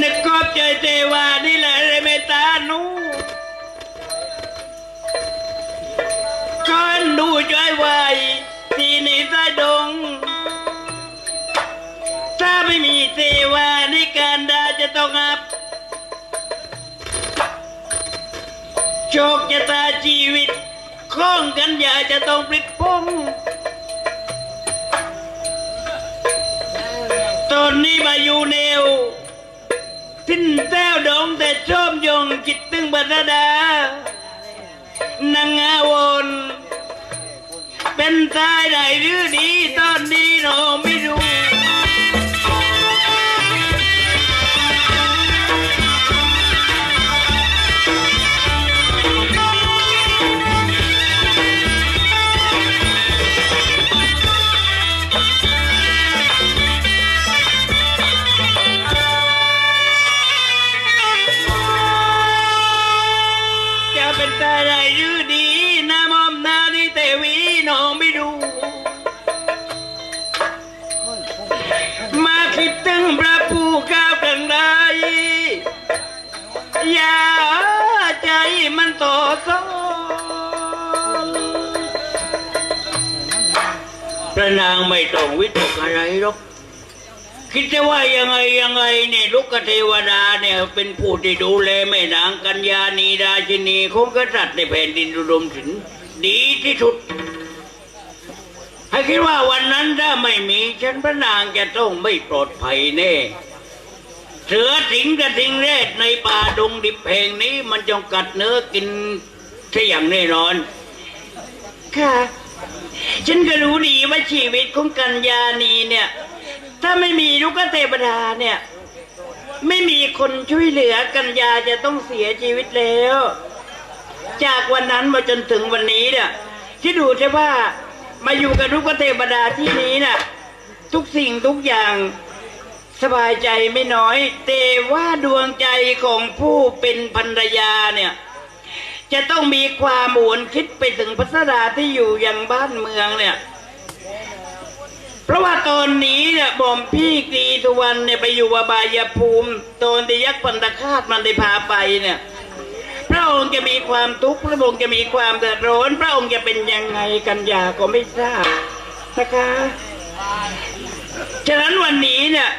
นึกกอบใจเทวานี่แหละเลยเมตตาหนูก้อนดูช่วยไว้ที่นี่ใต้ดง ถ้าไม่มีเทวาในการดาจะต้องอับโชคชะตาชีวิตข้องกันอย่าจะต้องพลิกพงตอนนี้มาอยู่เนว แต้วดงแต่ชอมยงจิตตึงบัตดานางอาวนเป็นตายได้หรือดีตอนนี้เราไม่รู้ ก้าวกลางใดอย่าใจมันต่อซ้พระนางไม่ต้องวิตกอะไรหรอกคิดจะว่ายังไงยังไงเนี่ยลูกเทวดาเนี่ยเป็นผู้ที่ดูแลแม่นางกัญญาณีราชินีของกษัตริย์ในแผ่นดินอุดมสินดีที่สุด ให้คิดว่าวันนั้นถ้าไม่มีฉันพระนางจะต้องไม่ปลอดภัยแน่ เสือสิงกระทิงเรศในป่าดงดิบแห่งนี้มันจงกัดเนื้อกินใช่อย่างแน่นอน ค่ะ ฉันก็รู้ดีว่าชีวิตของกัญญาณีเนี่ย ถ้าไม่มีลูกเทวดาเนี่ย ไม่มีคนช่วยเหลือกัญญาจะต้องเสียชีวิตแล้ว จากวันนั้นมาจนถึงวันนี้เนี่ยที่ดูใช่ว่ามาอยู่กับลูกเทวดาที่นี้น่ะ ทุกสิ่งทุกอย่าง สบายใจไม่น้อย แต่ว่าดวงใจของผู้เป็นภรรยาเนี่ย จะต้องมีความหวนคิดไปถึงพัสดาที่อยู่ยังบ้านเมืองเนี่ย เพราะว่าตอนนี้เนี่ยบอมพี่กรีทุวันเนี่ยไปอยู่อบายภูมิตอนที่ยักษ์ปันตคาตมันได้พาไปเนี่ย พระองค์จะมีความทุกข์พระองค์จะมีความเดือดร้อนพระองค์จะเป็นยังไงกันยาก็ไม่ทราบนะคะฉะนั้นวันนี้เนี่ย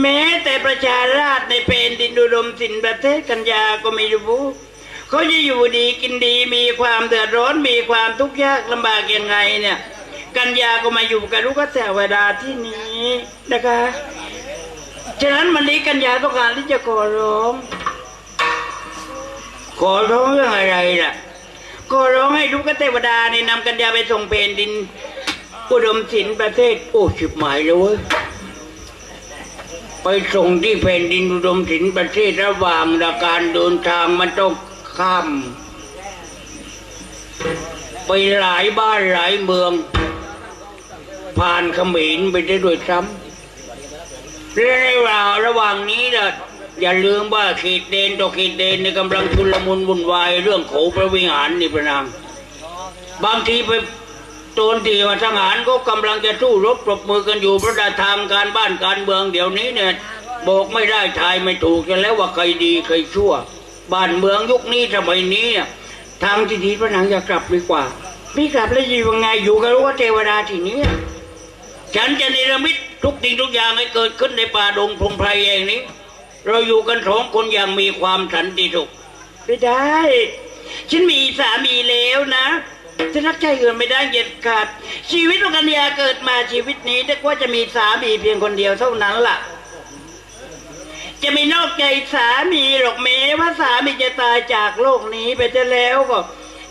แม้แต่ประชาราษฎรในเป็นดินอุดมสินประเทศกัญญาก็ไม่รู้เขาจะอยู่ดีกินดีมีความเดือดร้อนมีความทุกข์ยากลำบากยังไงเนี่ย กัญญาก็มาอยู่กับลูกเทวดาที่นี้นะคะฉะนั้นวันนี้กัญญาต้องการที่จะขอร้อง ขอร้องเรื่องอะไรล่ะขอร้องให้ลูกเทวดาเนี่ยนำกัญญาไปส่งเพนดิน อุดมศิลป์ประเทศ โอ้ชิบหมายเลยเว้ย ไปส่งที่แผ่นดินอุดมศิลประเทศระหว่างการเดินทางมันต้องข้าม ไปหลายบ้านหลายเมือง ผ่านเขมรไปได้ด้วยซ้ำและในเวลาระหว่างนี้นะอย่าลืมว่าขีดเดนต่อขีดเดนในกำลังชุลมุนวุ่นวายเรื่องโขพระวิหารนี่พระนางบางทีไป โจนที่ว่าทหารก็กำลังจะสู้รบปรบมือกันอยู่เพราะทางการบ้านการเมืองเดี๋ยวนี้เนี่ยบอกไม่ได้ทายไม่ถูกกันแล้วว่าใครดีใครชั่ว บ้านเมืองยุคนี้สมัยนี้ทางที่ดีพระนางอยากกลับดีกว่า พี่กลับแล้วอยู่ยังไงอยู่กับรู้ว่าเทวดาที่นี้ฉันจะเนรมิตทุกสิ่งทุกอย่างให้เกิดขึ้นในป่าดงพงไพรเองนี้ เราอยู่กันสองคนอย่างมีความสันติสุขไม่ได้ ฉันมีสามีแล้วนะ ฉันรักใจอื่นไม่ได้เด็ดขาด ชีวิตของกัญญาเกิดมาชีวิตนี้แต่ว่าจะมีสามีเพียงคนเดียวเท่านั้นล่ะ จะไม่นอกใจสามีหรอกแม้ว่าสามีจะตายจากโลกนี้ไปจะแล้วก็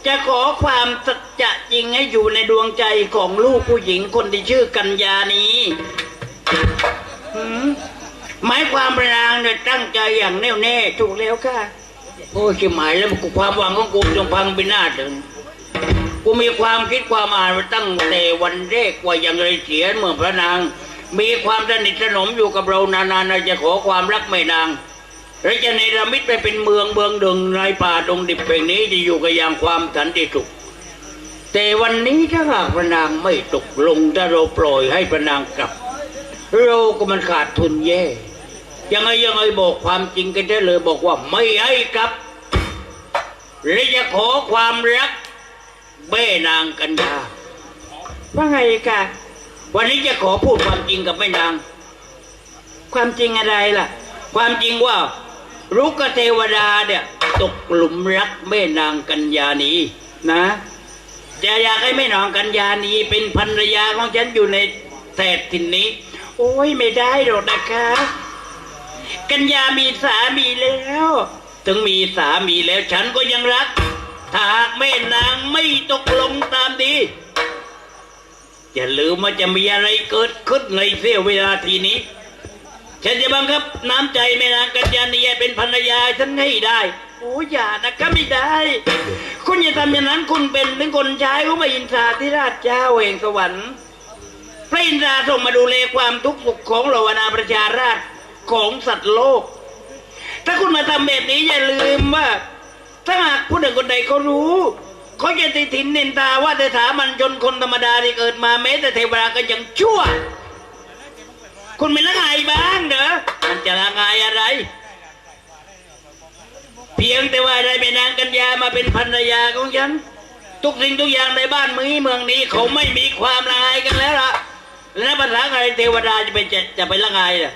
จะขอความสัจจะจริงให้อยู่ในดวงใจของลูกผู้หญิงคนที่ชื่อกัญญานี้หมายความประนางเนี่ยตั้งใจอย่างแน่วแน่ถูกแล้วค่ะ โอ้ชิหมายแล้วกูความหวังของกูจงพังไปหน้าถึง กูมีความคิดความอ่านมาตั้งแต่วันแรกว่าอย่างไรเสียเมื่อพระนาง มีความสนิทสนมอยู่กับเรานานๆเราจะขอความรักแม่นางและจะในระมิตไปเป็นเมืองเมืองดึงในป่าดงดิบแห่งนี้จะอยู่กับอย่างความสันติสุขแต่วันนี้ถ้าหากพระนางไม่ตกลงถ้าเราปล่อยให้พระนางกลับ เราก็มันขาดทุนแย่ยังไงยังไงบอกความจริงกันได้เลยบอกว่าไม่ให้กลับและจะขอความรัก แม่นางกัญญาว่าไงกะวันนี้จะขอพูดความจริงกับแม่นาง ความจริงอะไรล่ะ ความจริงว่ารุกเทวดาเนี่ย ตกหลุมรักแม่นางกัญญานีนะจะอยากให้แม่นางกัญญานีเป็นภรรยาของฉันอยู่ในแถบทินนี้ โอ้ยไม่ได้หรอกนะคะ กัญญามีสามีแล้ว ถึงมีสามีแล้วฉันก็ยังรักถ้า หากแม่นางไม่ตกลงตามดี อย่าลืมว่าจะมีอะไรเกิดขึ้นในเสี้ยวเวลาทีนี้ ฉันจะบังคับน้ำใจแม่นางกัญญาณีเป็นภรรยาฉันให้ได้ โอ้อย่านะคะไม่ได้ คุณอย่าทำอย่างนั้นคุณเป็นถึงคนใช้ของพระอินทราธิราชเจ้าแห่งสวรรค์ พระอินทราทรงมาดูแลความทุกข์สุขของเหล่านาประชาราชของสัตว์โลก ถ้าคุณมาทำแบบนี้อย่าลืมว่า ถ้าหากผู้ใดคนใดเขารู้เขาจะติถินนินทาว่าแต่ถามันชนคนธรรมดาที่เกิดมาแม้แต่เทวดาก็ยังชั่ว คุณเป็นละไงบ้างเนอะมันจะละไงอะไร เพียงแต่ว่าได้แม่นนางกัญญามาเป็นภรรยาของฉันทุกสิ่งทุกอย่างในบ้านเมืองนี้เมืองนี้เขาไม่มีความละอายกันแล้วล่ะแล้วภาษาไรเทวดาจะไปจะจะไปละไงล่ะ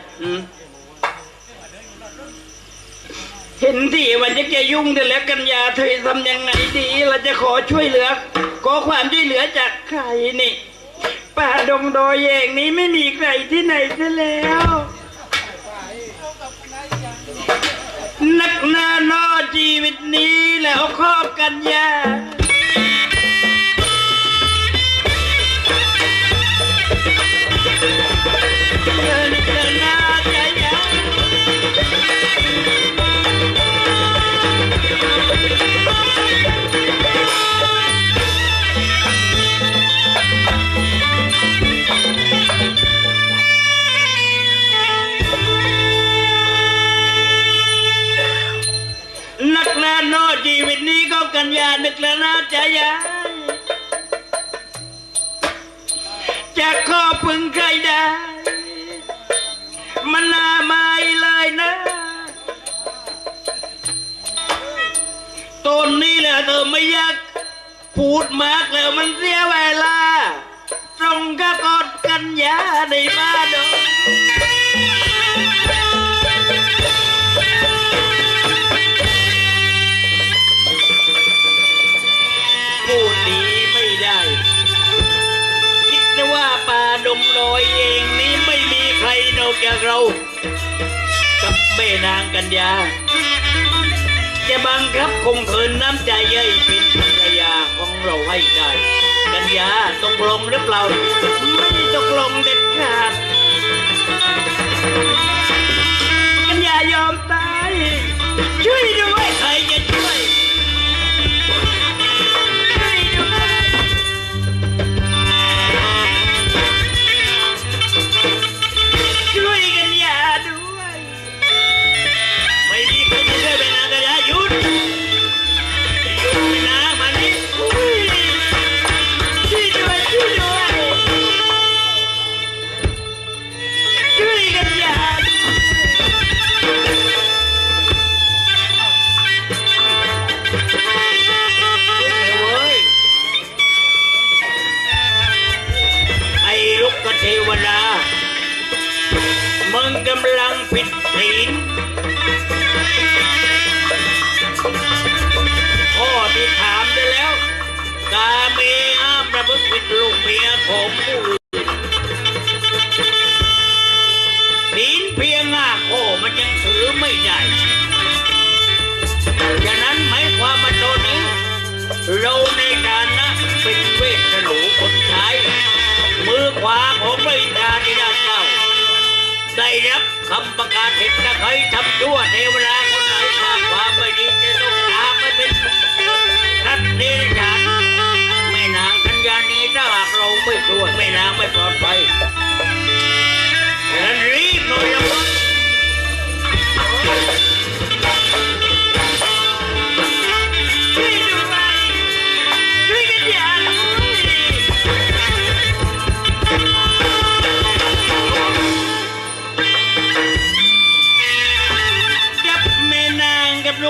เห็นที่มันจะจะยุ่งแต่แล้วกัญญาเธอทำยังไงดี เราจะขอช่วยเหลือ ขอความช่วยเหลือจากใครนี่ป่าดงดอยแยงนี้ไม่มีใครที่ไหนซะแล้ว นักหน้านอชีวิตนี้แล้วครอบกัญญา ไม่เลยนะตนนี้แหละเธอไม่อยากพูดมากแล้วมันเสียเวลา ตรงกับกอดกันยาในบ้านดงพูดดีไม่ได้ คิดนะว่าป่าดงลอยเองนี่ นอกจากเรา กับแม่นางกัญญา จะบังคับคงคืนน้ำใจให้เป็นภรรยาของเราให้ได้ กัญญาตกลงหรือเปล่า ขวาของพระอินทราธิราชเจ้าได้รับคำประกาศเห็นถ้าใครทำชั่วเทวดาคนไหนสร้าความไม่ดีจะต้องตามไปเป็นทัดเดรัจฉานแม่นางกัญญาณีถ้าหากเราไม่ช่วยแม่นางไม่ปลอดภัยฉะนั้นรีบหน่อยนะครับ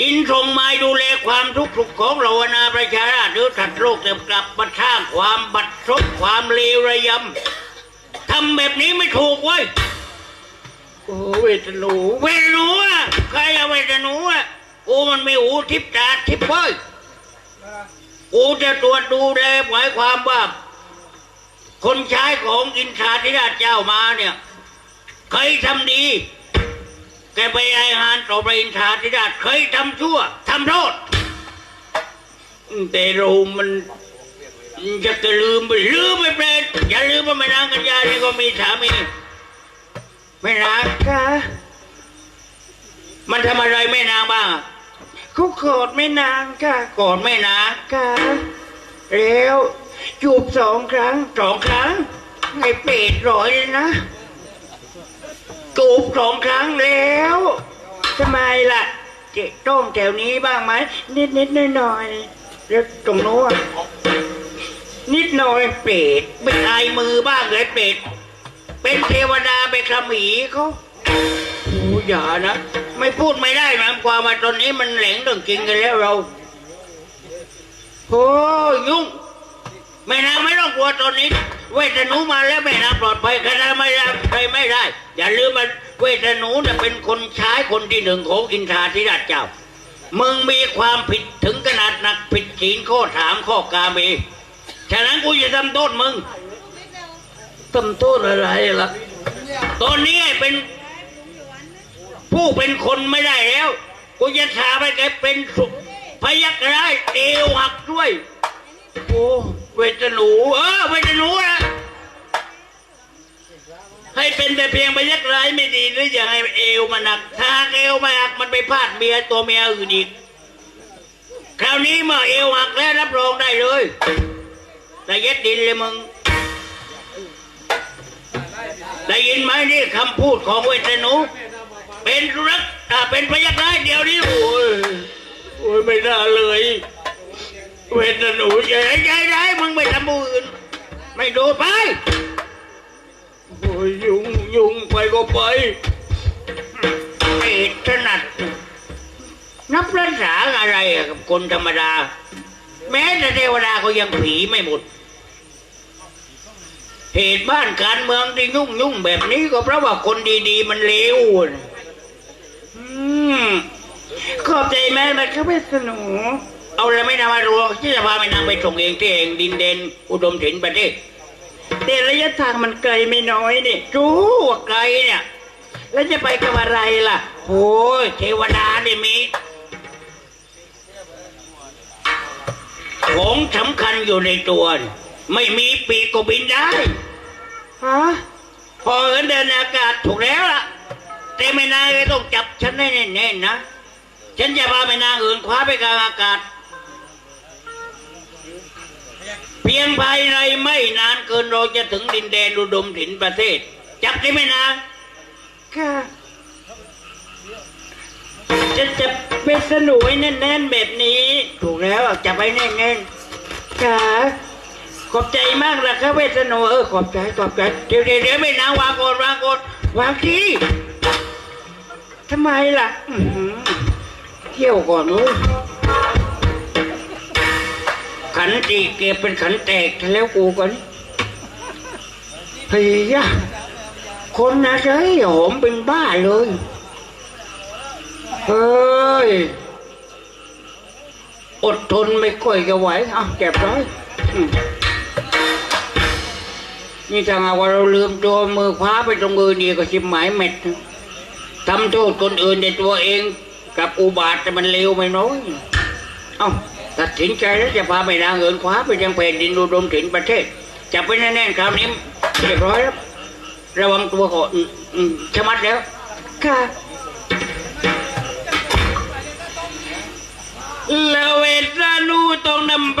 อินทรงไม้ดูแลความทุกข์สุขของเรานาประชาราชหรือถัดโรคแต่กลับมาท่างความบัดซบความเลวระยำทำแบบนี้ไม่ถูกเว้ยโอ้เวทนูเวทนูอะใครอะเวทนูอะกูมันไม่หูทิพตาทิพเว้ยกูจะตรวจดูแลหมายความว่า คนใช้ของอินทราธิราชเจ้ามาเนี่ยเคยทำดี แกไปไอหานต่อพระอินทราธิราชเคยทำชั่วทำโทษแต่เรามันจะกระลืมไปลืมไม่เป็นอย่าลืมว่าแม่นางกัญญานี่ก็มีสามีแม่นางคะมันทำอะไรแม่นางบ้างเขากอดแม่นางค่ะกอดแม่นางค่ะแล้วจูบสองครั้งสองครั้งไอ้เป็ดร้อยเลยนะ จูบสองครั้งแล้วทำไมล่ะ เจ๊ต้องแถวนี้บ้างไหมนิดนิดหน่อยหน่อยๆแล้วตรงโน้นนิดหน่อยเป็ดไม่อายมือบ้างเลยเป็ด เป็นเทวดาไปขมีเขาโอ้อย่านะ ไม่พูดไม่ได้หมายความว่าตอนนี้มันแหลงเรื่องจริงกันแล้วเรา โอ้ยุ่ง แม่นางไม่ต้องกลัวตอนนี้ เวทนูมาแล้วแม่นางปลอดภัยใครไม่ได้ใครไม่ได้ อย่าลืมมันเวทนูเนี่ยเป็นคนใช้คนที่หนึ่งของอินทราธิราชเจ้า มึงมีความผิดถึงขนาดหนักผิดศีลข้อถามข้อกาเมฉะนั้นกูจะทำโทษมึงทำโทษอะไรล่ะ ตอนนี้เป็น ผู้เป็นคนไม่ได้แล้ว กูจะถามให้แกเป็นสุพยักร้ายเอวหักด้วย โอ้ เวทนูเออเวทนูนะให้เป็นแต่เพียงพยักร้ายไม่ดีหรืออย่างให้เอวมันหนัก ถ้าเอวไม่หักมันไปพาดเมียตัวเมียอื่นอีก คราวนี้เมื่อเอวหักแล้วรับรองได้เลยแต่เย็ดดินเลยมึง ได้ยินไหมนี่คำพูดของเวทนู เป็นรักอ่าเป็นพยักร้ายเดียวนี้โอ้ยโอ้ยไม่น่าเลย เวทนูใจใจร้ายมึงไม่ทำมืออื่นไม่ดูไปโอ้ยยุงยุงไปก็ไปไม่ถนัดนับรักษาอะไรกับคนธรรมดา แม้แต่เทวดาก็ยังผีไม่หมด เหตุบ้านการเมืองที่ยุ่งยุ่งแบบนี้ก็เพราะว่าคนดีๆ มันเลวน่อืมขอบใจแม่มันก็เป็นสนุ เอาอะไรไม่นามารัวที่จะพาไปนางไปส่งเองที่เองดินเดนอุดมถินประเทศแต่ระยะทางมันไกลไม่น้อยนี่รู้ว่าไกลเนี่ย แล้วจะไปกับอะไรล่ะโอ้ยเทวดาเนี่ยมีของสำคัญอยู่ในตัวนี่ไม่มีปีกก็บินได้ฮะพอเหินเดินอากาศถูกแล้วล่ะ แต่ไม่นานก็ต้องจับฉันให้แน่นๆนะ ฉันจะพาไม่นางอื่นคว้าไปกลางอากาศ เพียงภายในไม่นานเกินเราจะถึงดินแดนอุดมถิ่นประเทศ จับได้ไม่นานค่ะจะจะเป็นสนุยแน่นๆแบบนี้ ถูกแล้วจับไว้แน่นๆค่ะขอบใจมากนะครับเวทนูเออขอบใจขอบใจเดี๋ยวเดี๋ยวเดี๋ยวไม่นางวางก่อนวางก่อนวางที่ทำไมล่ะอื้อหือเที่ยวก่อนนู้น ขันตีเก็บเป็นขันแตกแล้วกูก่อนเฮ้ยยะคนนะใช้หอมเป็นบ้าเลยเฮ้ยอดทนไม่ค่อยจะไหวเอาเก็บไว้อืมนี่ถ้าหากว่าเราลืมตัวมือคว้าไปตรงมือนี่ก็ชิบหมายเม็ดทำโทษคนอื่นในตัวเอง กับอุบาทแต่มันเลวไม่น้อย เอา ตัดสินใจแล้วจะพาไปนางเอินคว้าไปยังแผ่นดินอุดมถิ่นประเทศจับไปแน่นๆคราวนี้เรียบร้อยแล้วระวังตัวก่อนชะมัดแล้ว ค่ะแล้วเวทานูต้องนำไป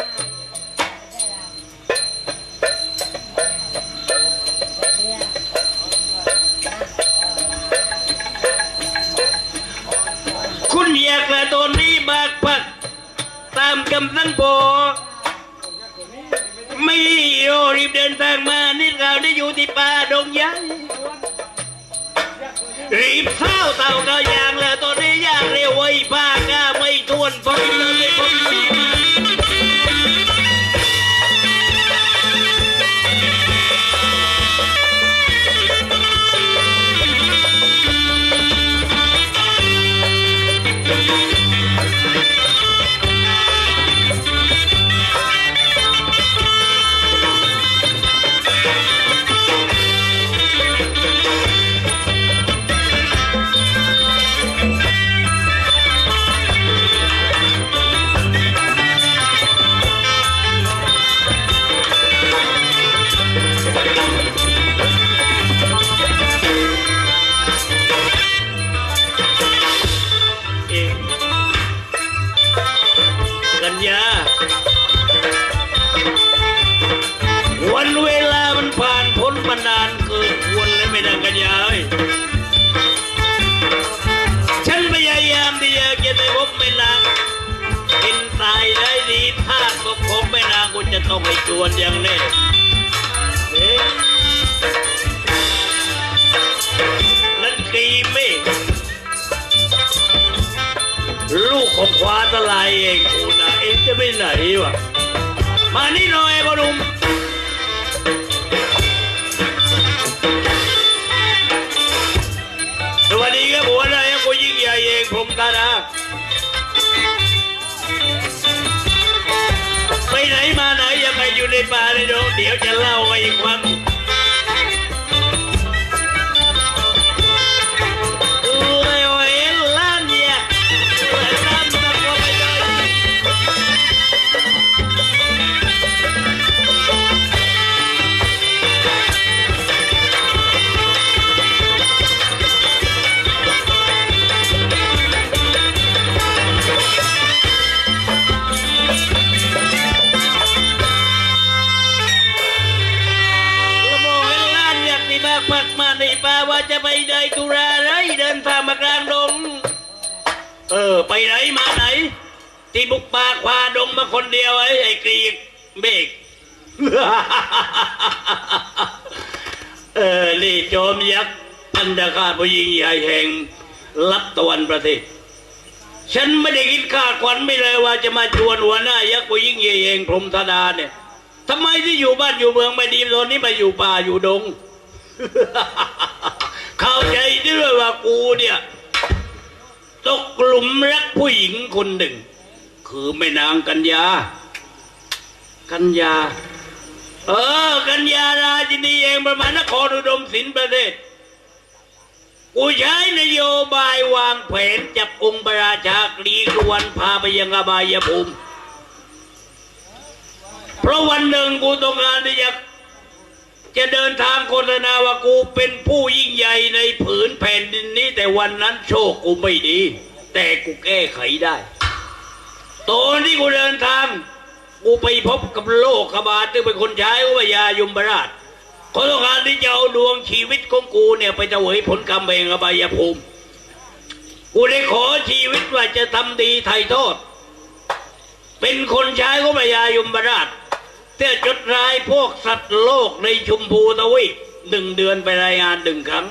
ามกำสั่งพไม่โอรีบเดินทางมานี่เราได้อยู่ที่ป่าดงใหญ่รีบเข้าเต่าก็ยางแล้วตอนนี้ยางเร็วไว้ป้าก้าไม่ทวนฟังเลยพอดีมา ลูกของควาตะลายเองกูนะเองจะไปไหนวะ มานี่หน่อยพ่อหนุ่มสวัสดีครับหัวหน้ากูยิ่งใหญ่เองผมตาดาไปไหนมาไหนอย่าไปอยู่ในป่าเลยน้องเดี๋ยวจะเล่าให้ฟังเล ไปไหนมาไหน ที่บุกป่าควาดงมาคนเดียวไอ้ไอ้กรีกเบกเออนี่โจมยักษ์อันดาคาผู้ยิ่งใหญ่แห่งลับตะวันประเทศ ฉันไม่ได้คิดคาดขวัญไม่เลยว่าจะมาชวนหัวหน้ายักษ์ผู้ยิ่งใหญ่แห่งพรหมธดาเนี่ยทำไมที่อยู่บ้านอยู่เมืองไม่ดีตอนนี้มาอยู่ป่าอยู่ดง เข้าใจด้วยว่ากูเนี่ย ตกกลุ่มรักผู้หญิงคนหนึ่ง คือแม่นางกัญญา กัญญา เออ กัญญาราชินีเองประมาณนครอุดมสินประเทศกูใช้นโยบายวางแผนจับองค์พระราชากรีกวันพาไปยังอบายภูมิ เพราะวันหนึ่งกูต้องการที่จะ จะเดินทางโฆษณาว่ากูเป็นผู้ยิ่งใหญ่ในผืนแผ่นดินนี้ แต่วันนั้นโชคกูไม่ดี แต่กูแก้ไขได้ตอนที่กูเดินทางกูไปพบกับโลกขบาลซึ่เป็นคนใช้วิยายมราชเขาต้องการที่จะเอาดวงชีวิตของกูเนี่ยไปเสวยผลกรรมเองอบายภูมิ กูได้ขอชีวิตว่าจะทำดีไถ่โทษ เป็นคนใช้ของพญายมบราช เต่จดรายพวกสัตว์โลกในชุมพูทวีปหนึ่งเดือนไปรายงานหนึ่งครั้ง